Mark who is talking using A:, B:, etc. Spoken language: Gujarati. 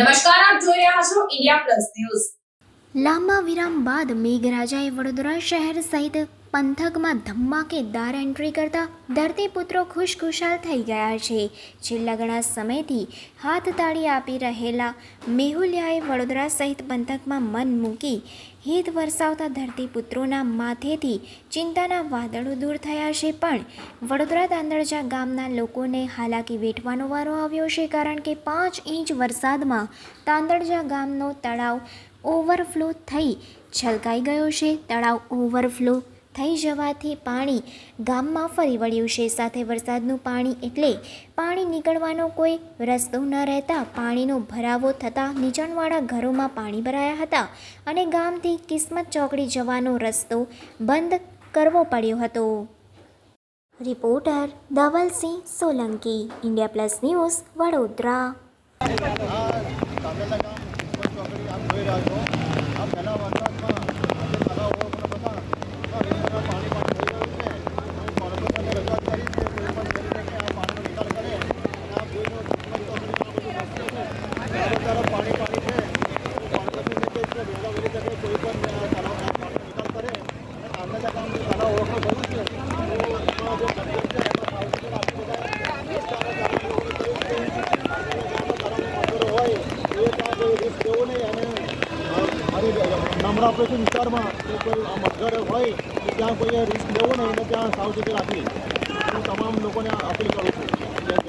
A: નમસ્કાર, આપ જોઈ રહ્યા છો ઇન્ડિયા પ્લસ ન્યૂઝ.
B: લાંબા વિરામ બાદ મેઘરાજાએ વડોદરા શહેર સહિત પંથકમાં ધમાકેદાર એન્ટ્રી કરતા ધરતીપુત્રો ખુશખુશાલ થઈ ગયા છે. છેલ્લા ઘણા સમયથી હાથ તાળી આપી રહેલા મેહુલિયાએ વડોદરા સહિત પંથકમાં મન મૂકી હિત વરસાવતા ધરતીપુત્રોના માથેથી ચિંતાના વાદળો દૂર થયા છે. પણ વડોદરા તાંદળજા ગામના લોકોને હાલાકી વેઠવાનો વારો આવ્યો છે કારણ કે પાંચ ઇંચ વરસાદમાં તાંદળજા ગામનો તળાવ ઓવરફ્લો થઈ છલકાઈ ગયો છે. તળાવ ઓવરફ્લો થઈ જવાથી પાણી ગામમાં ફરી વળ્યું છે. સાથે વરસાદનું પાણી એટલે પાણી નીકળવાનો કોઈ રસ્તો ન રહેતા પાણીનો ભરાવો થતાં નીચાણવાળા ઘરોમાં પાણી ભરાયા હતા અને ગામથી કિસ્મત ચોકડી જવાનો રસ્તો બંધ કરવો પડ્યો હતો. Reporter Dhavalsinh Solanki, India plus news Vadodara
C: Tandela ગામ ઉપર ચોકડી આપ જોઈ રહ્યા છો આ પહેલા વરસાદમાં આજે તળાવ ઓવરફ્લો થતાં આ વિસ્તારમાં પાણી પાણી થઈ ગયું છે હું કોર્પોરેશનને રજૂઆત કરી છે કોઈ પણ કરીને કે આ પાણીનો નિકાલ કરે અને આ જોઈને કિસ્મત ચોકડીમાં બધું વસ્તુ છે ચારો તરફ પાણી પાણી છે હું કોર્પોરેશનને કહીશ કે વહેલા વહેલી તકે કોઈ પણ આ તળાવ આ પાણીનો નિકાલ કરે અને તાંડેલા ગામનું તળાવ ઓવરફ્લો થયું છે તો એમાં જે ગંભીર છે એમાં સાવચેતી રાખવી બધાએ વિસ્તારના ગામના લોકોએ કહ્યું છે મજૂરો હોય એ ત્યાં કોઈ રિસ્ક લેવું નહીં અને નમ્ર ઓપરેશન વિસ્તારમાં કે કોઈ મતગર હોય તો ત્યાં કોઈ રિસ્ક લેવો નહીં અને ત્યાં સાવચેતી રાખવી. હું તમામ લોકોને અપીલ કરું છું.